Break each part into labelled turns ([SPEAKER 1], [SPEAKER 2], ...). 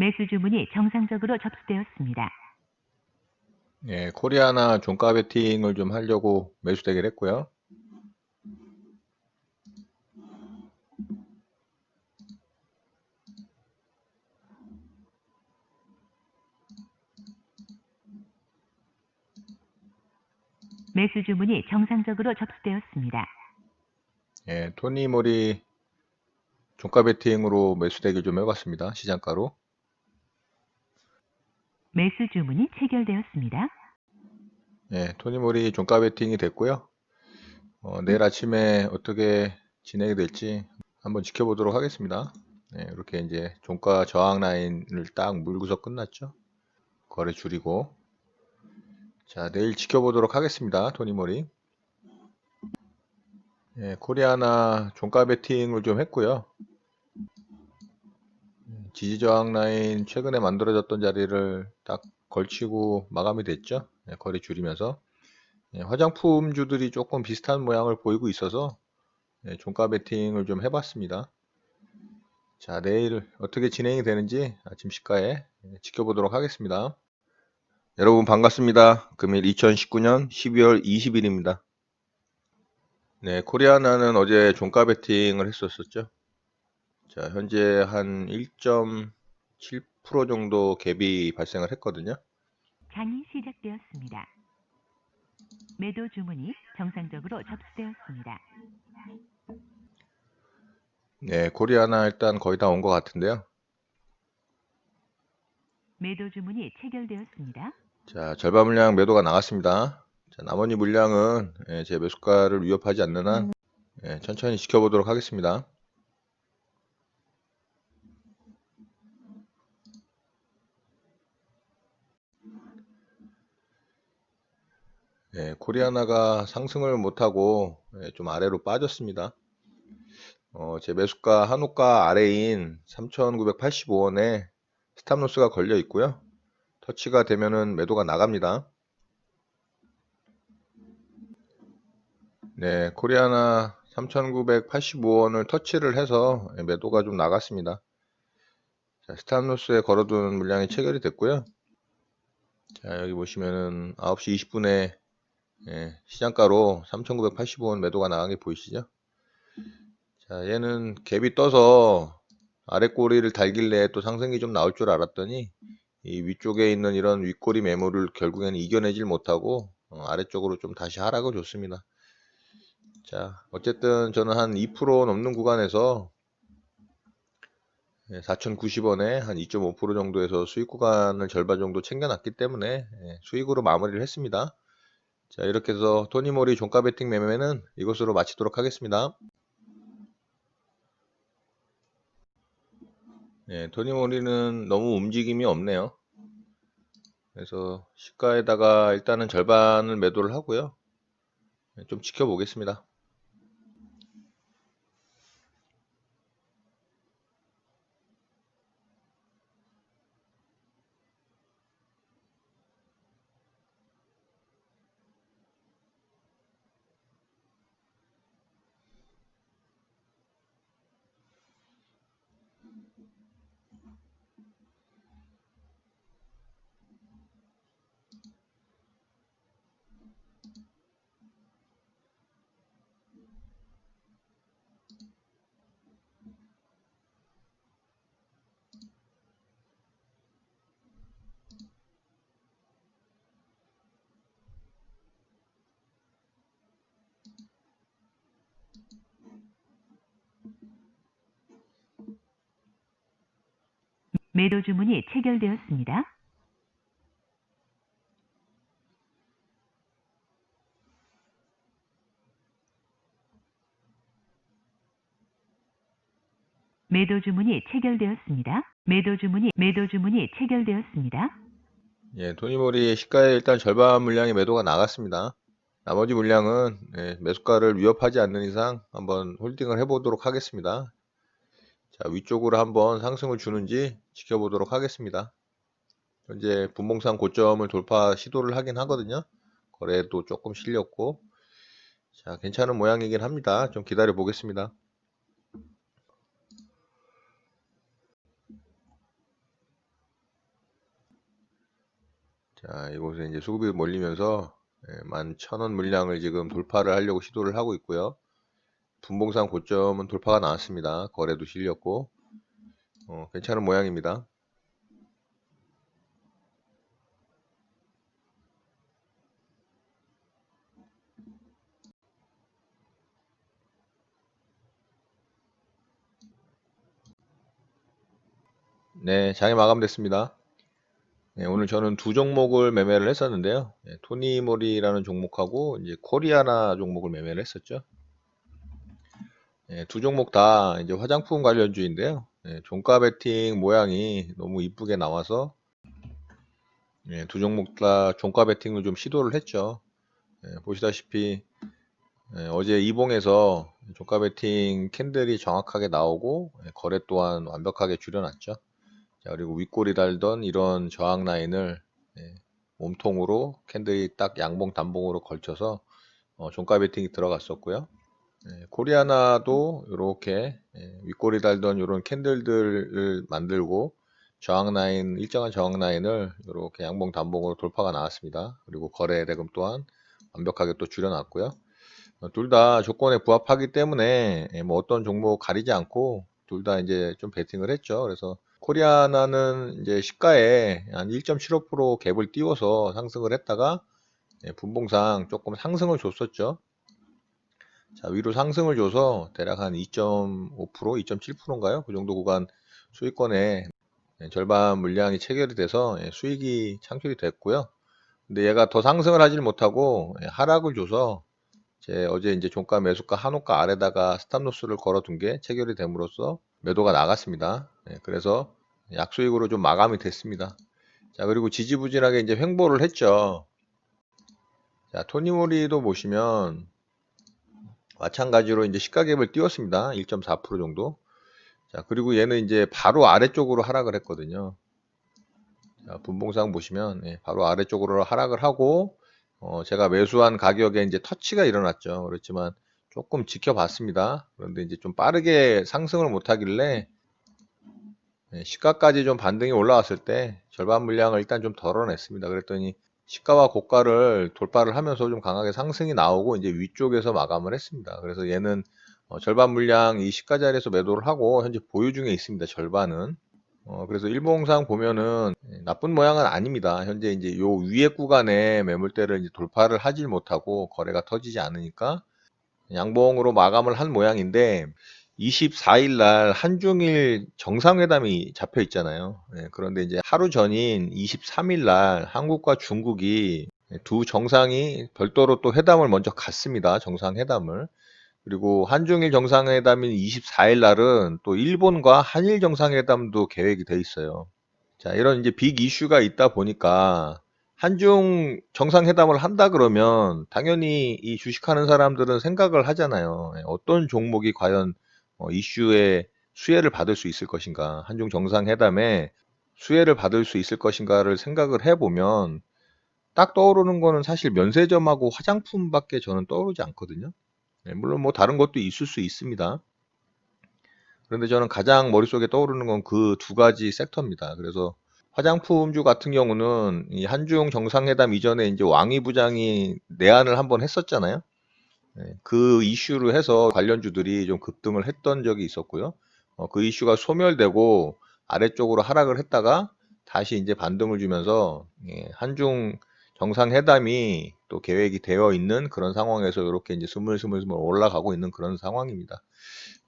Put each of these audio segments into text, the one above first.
[SPEAKER 1] 매수 주문이 정상적으로 접수되었습니다.
[SPEAKER 2] 예, 코리아나 종가 베팅을 좀 하려고 매수 대기를 했고요.
[SPEAKER 1] 매수 주문이 정상적으로 접수되었습니다.
[SPEAKER 2] 예, 토니 모리 종가 베팅으로 매수 대기 좀 해봤습니다. 시장가로.
[SPEAKER 1] 매수 주문이 체결되었습니다.
[SPEAKER 2] 예, 토니모리 종가 베팅이 됐고요. 어, 내일 아침에 어떻게 진행이 될지 한번 지켜보도록 하겠습니다. 예, 이렇게 이제 종가 저항 라인을 딱 물고서 끝났죠. 거래 줄이고. 자, 내일 지켜보도록 하겠습니다. 토니모리. 예, 코리아나 종가 베팅을 좀 했고요. 음, 지지 저항 라인 최근에 만들어졌던 자리를 딱 걸치고 마감이 됐죠. 예, 거래 줄이면서 예, 화장품주들이 조금 비슷한 모양을 보이고 있어서 예, 종가 베팅을 좀 해봤습니다. 자, 내일 어떻게 진행이 되는지 아침 시가에 예, 지켜보도록 하겠습니다. 여러분 반갑습니다. 금일 2019년 12월 20일입니다. 네, 코리아나는 어제 종가 베팅을 했었었죠. 자, 현재 한 1.7% 정도 갭이 발생을 했거든요.
[SPEAKER 1] 장이 시작되었습니다. 매도 주문이 정상적으로 접수되었습니다.
[SPEAKER 2] 네, 코리아나 일단 거의 다 온 것 같은데요.
[SPEAKER 1] 매도 주문이 체결되었습니다.
[SPEAKER 2] 자, 절반 물량 매도가 나갔습니다. 자, 나머지 물량은 예, 제 매수가를 위협하지 않는 한 예, 천천히 지켜보도록 하겠습니다. 예, 코리아나가 상승을 못하고 예, 좀 아래로 빠졌습니다. 어, 제 매수가 한호가 아래인 3,985원에 스탑로스가 걸려 있고요. 터치가 되면은 매도가 나갑니다. 네, 코리아나 3,985원을 터치를 해서 매도가 좀 나갔습니다. 자, 스탑로스에 걸어둔 물량이 체결이 됐고요. 자, 여기 보시면은 9시 20분에 예, 시장가로 3,985원 매도가 나간 게 보이시죠? 자, 얘는 갭이 떠서 아래 꼬리를 달길래 또 상승이 좀 나올 줄 알았더니 이 위쪽에 있는 이런 윗꼬리 매물을 결국에는 이겨내질 못하고 어, 아래쪽으로 좀 다시 하락을 줬습니다. 자, 어쨌든 저는 한 2% 넘는 구간에서 4,090원에 한 2.5% 정도에서 수익 구간을 절반 정도 챙겨놨기 때문에 예, 수익으로 마무리를 했습니다. 자, 이렇게 해서 토니모리 종가 베팅 매매는 이것으로 마치도록 하겠습니다. 네, 토니모리는 너무 움직임이 없네요. 그래서 시가에다가 일단은 절반을 매도를 하고요. 네, 좀 지켜보겠습니다.
[SPEAKER 1] 매도 주문이 체결되었습니다. 매도 주문이 체결되었습니다. 매도 주문이 매도 주문이 체결되었습니다.
[SPEAKER 2] 예, 토니모리 시가에 일단 절반 물량의 매도가 나갔습니다. 나머지 물량은 예, 매수가를 위협하지 않는 이상 한번 홀딩을 해보도록 하겠습니다. 자, 위쪽으로 한번 상승을 주는지 지켜보도록 하겠습니다. 현재 분봉상 고점을 돌파 시도를 하긴 하거든요. 거래도 조금 실렸고 자, 괜찮은 모양이긴 합니다. 좀 기다려 보겠습니다. 자, 이곳에 이제 수급이 몰리면서 예, 11,000원 물량을 지금 돌파를 하려고 시도를 하고 있고요. 분봉상 고점은 돌파가 나왔습니다. 거래도 실렸고 어, 괜찮은 모양입니다. 네, 장이 마감됐습니다. 네, 오늘 저는 두 종목을 매매를 했었는데요. 네, 토니모리라는 종목하고 이제 코리아나 종목을 매매를 했었죠. 네, 두 종목 다 이제 화장품 관련주인데요. 네, 종가 베팅 모양이 너무 이쁘게 나와서 네, 두 종목 다 종가 베팅을 좀 시도를 했죠. 네, 보시다시피 네, 어제 이봉에서 종가 베팅 캔들이 정확하게 나오고 네, 거래 또한 완벽하게 줄여놨죠. 자, 그리고 윗골이 달던 이런 저항 라인을 예, 몸통으로 캔들이 딱 양봉 단봉으로 걸쳐서 어, 종가 베팅이 들어갔었고요. 예, 코리아나도 이렇게 예, 윗골이 달던 이런 캔들들을 만들고 저항 라인 일정한 저항 라인을 이렇게 양봉 단봉으로 돌파가 나왔습니다. 그리고 거래 대금 또한 완벽하게 또 줄여놨고요. 어, 둘다 조건에 부합하기 때문에 예, 뭐 어떤 종목 가리지 않고 둘 다 이제 좀 베팅을 했죠. 그래서 코리아나는 이제 시가에 한 1.75% 갭을 띄워서 상승을 했다가 예, 분봉상 조금 상승을 줬었죠. 자, 위로 상승을 줘서 대략 한 2.5%, 2.7%인가요? 그 정도 구간 수익권에 예, 절반 물량이 체결이 돼서 예, 수익이 창출이 됐고요. 근데 얘가 더 상승을 하질 못하고 예, 하락을 줘서 제 어제 이제 종가 매수가 한호가 아래다가 스탑로스를 걸어둔 게 체결이 됨으로써 매도가 나갔습니다. 예, 그래서 약수익으로 좀 마감이 됐습니다. 자, 그리고 지지부진하게 이제 횡보를 했죠. 자, 토니모리도 보시면 마찬가지로 이제 시가갭을 띄웠습니다. 1.4% 정도. 자, 그리고 얘는 이제 바로 아래쪽으로 하락을 했거든요. 자, 분봉상 보시면 예, 바로 아래쪽으로 하락을 하고 어, 제가 매수한 가격에 이제 터치가 일어났죠. 그렇지만 조금 지켜봤습니다. 그런데 이제 좀 빠르게 상승을 못하길래 예, 시가까지 좀 반등이 올라왔을 때 절반 물량을 일단 좀 덜어냈습니다. 그랬더니 시가와 고가를 돌파를 하면서 좀 강하게 상승이 나오고 이제 위쪽에서 마감을 했습니다. 그래서 얘는 어, 절반 물량 이 시가 자리에서 매도를 하고 현재 보유 중에 있습니다. 절반은. 어, 그래서 일봉상 보면은 예, 나쁜 모양은 아닙니다. 현재 이제 요 위에 구간에 매물대를 이제 돌파를 하질 못하고 거래가 터지지 않으니까 양봉으로 마감을 한 모양인데 24일 날 한중일 정상회담이 잡혀 있잖아요. 예, 그런데 이제 하루 전인 23일 날 한국과 중국이 두 정상이 별도로 또 회담을 먼저 갔습니다. 정상회담을. 그리고 한중일 정상회담인 24일 날은 또 일본과 한일 정상회담도 계획이 돼 있어요. 자, 이런 이제 빅 이슈가 있다 보니까 한중 정상회담을 한다 그러면 당연히 이 주식하는 사람들은 생각을 하잖아요. 예, 어떤 종목이 과연 어, 이슈에 수혜를 받을 수 있을 것인가, 한중 정상회담에 수혜를 받을 수 있을 것인가를 생각을 해보면 딱 떠오르는 거는 사실 면세점하고 화장품밖에 저는 떠오르지 않거든요. 네, 물론 뭐 다른 것도 있을 수 있습니다. 그런데 저는 가장 머릿속에 떠오르는 건 그 두 가지 섹터입니다. 그래서 화장품주 같은 경우는 이 한중 정상회담 이전에 이제 왕이 부장이 내한을 한번 했었잖아요. 네, 그 이슈로 해서 관련주들이 좀 급등을 했던 적이 있었고요. 어, 그 이슈가 소멸되고 아래쪽으로 하락을 했다가 다시 이제 반등을 주면서 예, 한중 정상회담이 또 계획이 되어 있는 그런 상황에서 이렇게 이제 스물스물스물 올라가고 있는 그런 상황입니다.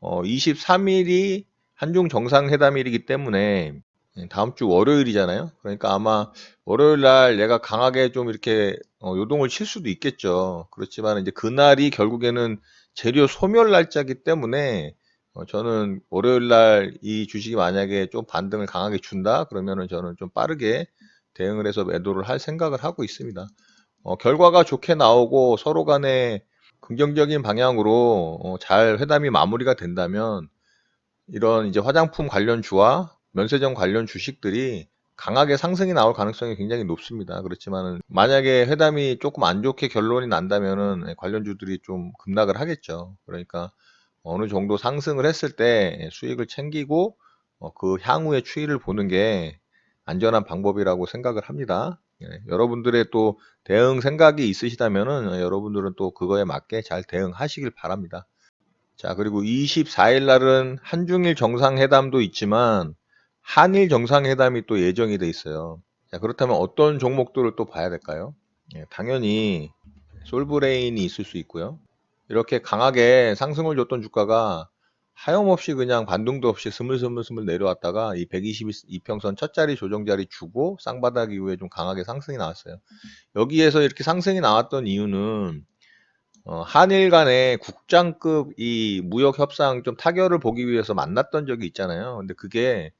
[SPEAKER 2] 어, 23일이 한중 정상회담일이기 때문에 예, 다음 주 월요일이잖아요. 그러니까 아마 월요일 날 얘가 강하게 좀 이렇게 어, 요동을 칠 수도 있겠죠. 그렇지만 이제 그날이 결국에는 재료 소멸 날짜기 때문에 어, 저는 월요일 날 이 주식이 만약에 좀 반등을 강하게 준다 그러면은 저는 좀 빠르게 대응을 해서 매도를 할 생각을 하고 있습니다. 어, 결과가 좋게 나오고 서로 간에 긍정적인 방향으로 어, 잘 회담이 마무리가 된다면 이런 이제 화장품 관련 주와 면세점 관련 주식들이 강하게 상승이 나올 가능성이 굉장히 높습니다. 그렇지만 만약에 회담이 조금 안 좋게 결론이 난다면은 관련주들이 좀 급락을 하겠죠. 그러니까 어느 정도 상승을 했을 때 수익을 챙기고 어, 그 향후의 추이를 보는 게 안전한 방법이라고 생각을 합니다. 예, 여러분들의 또 대응 생각이 있으시다면은 여러분들은 또 그거에 맞게 잘 대응하시길 바랍니다. 자, 그리고 24일 날은 한중일 정상회담도 있지만 한일 정상회담이 또 예정이 돼 있어요. 자, 그렇다면 어떤 종목들을 또 봐야 될까요? 예, 당연히 솔브레인이 있을 수 있고요. 이렇게 강하게 상승을 줬던 주가가 하염없이 그냥 반등도 없이 스물스물스물 내려왔다가 이 122평선 첫 자리 조정 자리 주고 쌍바닥 이후에 좀 강하게 상승이 나왔어요. 여기에서 이렇게 상승이 나왔던 이유는 어, 한일 간의 국장급 이 무역 협상 좀 타결을 보기 위해서 만났던 적이 있잖아요. 근데 그게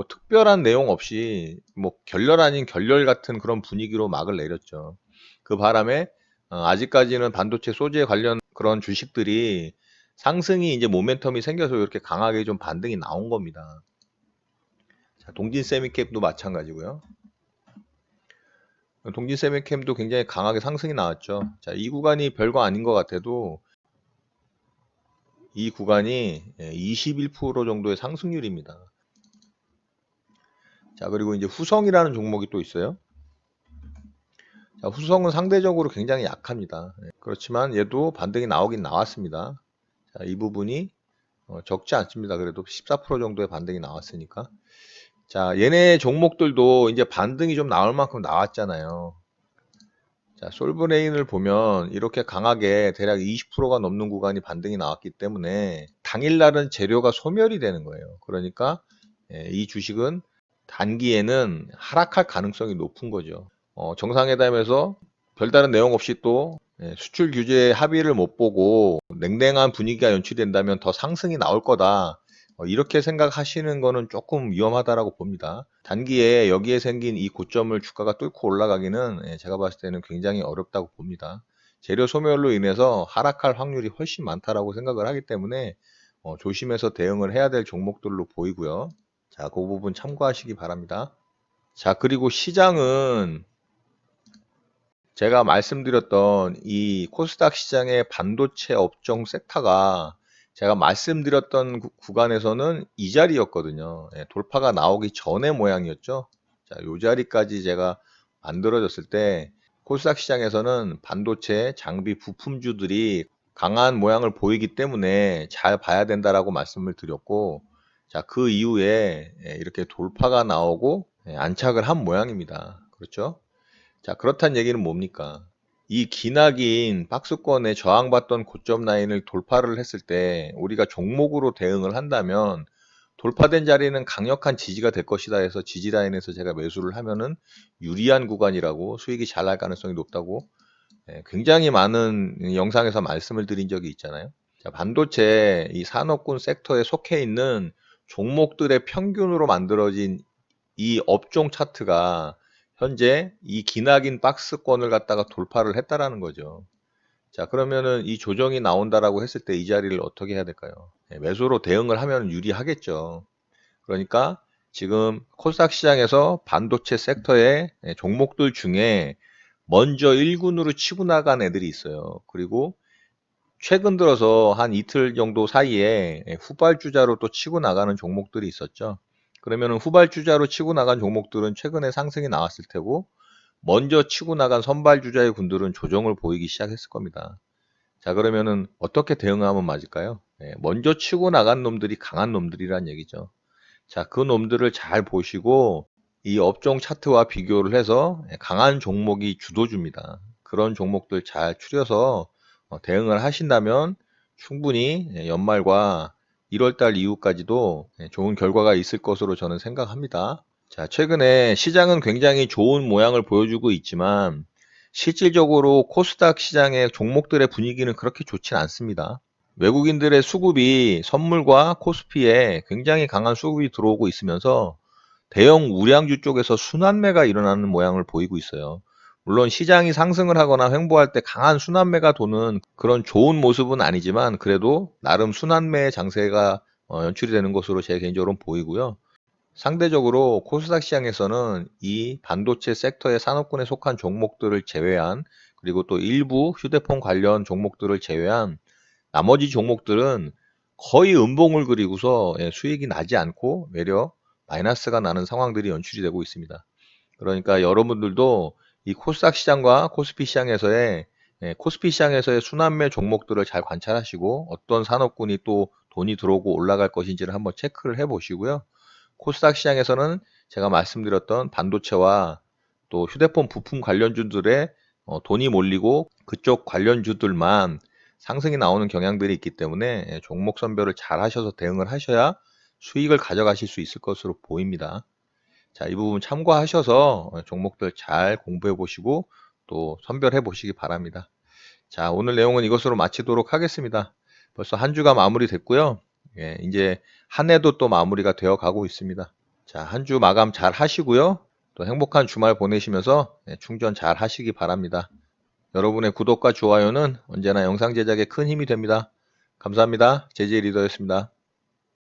[SPEAKER 2] 뭐 특별한 내용 없이 뭐 결렬 아닌 결렬 같은 그런 분위기로 막을 내렸죠. 그 바람에 어, 아직까지는 반도체 소재 관련 그런 주식들이 상승이 이제 모멘텀이 생겨서 이렇게 강하게 좀 반등이 나온 겁니다. 자, 동진 세미캡도 마찬가지고요. 동진 세미캠도 굉장히 강하게 상승이 나왔죠. 자, 이 구간이 별거 아닌 것 같아도 이 구간이 21% 정도의 상승률입니다. 자, 그리고 이제 후성이라는 종목이 또 있어요. 자, 후성은 상대적으로 굉장히 약합니다. 예, 그렇지만 얘도 반등이 나오긴 나왔습니다. 자, 이 부분이 어, 적지 않습니다. 그래도 14% 정도의 반등이 나왔으니까. 자, 얘네 종목들도 이제 반등이 좀 나올 만큼 나왔잖아요. 자, 솔브레인을 보면 이렇게 강하게 대략 20%가 넘는 구간이 반등이 나왔기 때문에 당일날은 재료가 소멸이 되는 거예요. 그러니까 예, 이 주식은 단기에는 하락할 가능성이 높은 거죠. 어, 정상회담에서 별다른 내용 없이 또 예, 수출 규제 합의를 못 보고 냉랭한 분위기가 연출된다면 더 상승이 나올 거다. 어, 이렇게 생각하시는 거는 조금 위험하다라고 봅니다. 단기에 여기에 생긴 이 고점을 주가가 뚫고 올라가기는 예, 제가 봤을 때는 굉장히 어렵다고 봅니다. 재료 소멸로 인해서 하락할 확률이 훨씬 많다라고 생각을 하기 때문에 어, 조심해서 대응을 해야 될 종목들로 보이고요. 자, 그 부분 참고하시기 바랍니다. 자, 그리고 시장은 제가 말씀드렸던 이 코스닥 시장의 반도체 업종 섹터가 제가 말씀드렸던 구, 간에서는 이 자리였거든요. 예, 돌파가 나오기 전의 모양이었죠. 자, 요 자리까지 제가 만들어졌을 때 코스닥 시장에서는 반도체 장비 부품주들이 강한 모양을 보이기 때문에 잘 봐야 된다라고 말씀을 드렸고 자, 그 이후에 예, 이렇게 돌파가 나오고 예, 안착을 한 모양입니다. 그렇죠? 자, 그렇다는 얘기는 뭡니까? 이 기나긴 박스권에 저항받던 고점 라인을 돌파를 했을 때 우리가 종목으로 대응을 한다면 돌파된 자리는 강력한 지지가 될 것이다 해서 지지 라인에서 제가 매수를 하면은 유리한 구간이라고 수익이 잘 날 가능성이 높다고 예, 굉장히 많은 영상에서 말씀을 드린 적이 있잖아요. 자, 반도체 이 산업군 섹터에 속해 있는 종목들의 평균으로 만들어진 이 업종 차트가 현재 이 기나긴 박스권을 갖다가 돌파를 했다라는 거죠. 자, 그러면은 이 조정이 나온다라고 했을 때 이 자리를 어떻게 해야 될까요? 네, 매수로 대응을 하면 유리하겠죠. 그러니까 지금 코스닥 시장에서 반도체 섹터의 네, 종목들 중에 먼저 1군으로 치고 나간 애들이 있어요. 그리고 최근 들어서 한 이틀 정도 사이에 네, 후발주자로 또 치고 나가는 종목들이 있었죠. 그러면 후발주자로 치고 나간 종목들은 최근에 상승이 나왔을 테고 먼저 치고 나간 선발주자의 군들은 조정을 보이기 시작했을 겁니다. 자 그러면은 어떻게 대응하면 맞을까요? 네, 먼저 치고 나간 놈들이 강한 놈들이란 얘기죠. 자 그 놈들을 잘 보시고 이 업종 차트와 비교를 해서 강한 종목이 주도줍니다. 그런 종목들 잘 추려서 어, 대응을 하신다면 충분히 연말과 1월달 이후까지도 네, 좋은 결과가 있을 것으로 저는 생각합니다. 자, 최근에 시장은 굉장히 좋은 모양을 보여주고 있지만 실질적으로 코스닥 시장의 종목들의 분위기는 그렇게 좋진 않습니다. 외국인들의 수급이 선물과 코스피에 굉장히 강한 수급이 들어오고 있으면서 대형 우량주 쪽에서 순환매가 일어나는 모양을 보이고 있어요. 물론 시장이 상승을 하거나 횡보할 때 강한 순환매가 도는 그런 좋은 모습은 아니지만 그래도 나름 순환매의 장세가 어, 연출이 되는 것으로 제 개인적으로 보이고요. 상대적으로 코스닥 시장에서는 이 반도체 섹터의 산업군에 속한 종목들을 제외한 그리고 또 일부 휴대폰 관련 종목들을 제외한 나머지 종목들은 거의 음봉을 그리고서 예, 수익이 나지 않고 외려 마이너스가 나는 상황들이 연출이 되고 있습니다. 그러니까 여러분들도 이 코스닥 시장과 코스피 시장에서의 예, 코스피 시장에서의 순환매 종목들을 잘 관찰하시고 어떤 산업군이 또 돈이 들어오고 올라갈 것인지를 한번 체크를 해 보시고요. 코스닥 시장에서는 제가 말씀드렸던 반도체와 또 휴대폰 부품 관련주들의 어, 돈이 몰리고 그쪽 관련주들만 상승이 나오는 경향들이 있기 때문에 예, 종목 선별을 잘 하셔서 대응을 하셔야 수익을 가져가실 수 있을 것으로 보입니다. 자, 이 부분 참고하셔서 어, 종목들 잘 공부해 보시고 또 선별해 보시기 바랍니다. 자, 오늘 내용은 이것으로 마치도록 하겠습니다. 벌써 한 주가 마무리됐고요. 예, 이제 한 해도 또 마무리가 되어 가고 있습니다. 자, 한 주 마감 잘 하시고요. 또 행복한 주말 보내시면서 예, 충전 잘 하시기 바랍니다. 여러분의 구독과 좋아요는 언제나 영상 제작에 큰 힘이 됩니다. 감사합니다. 제재 리더였습니다.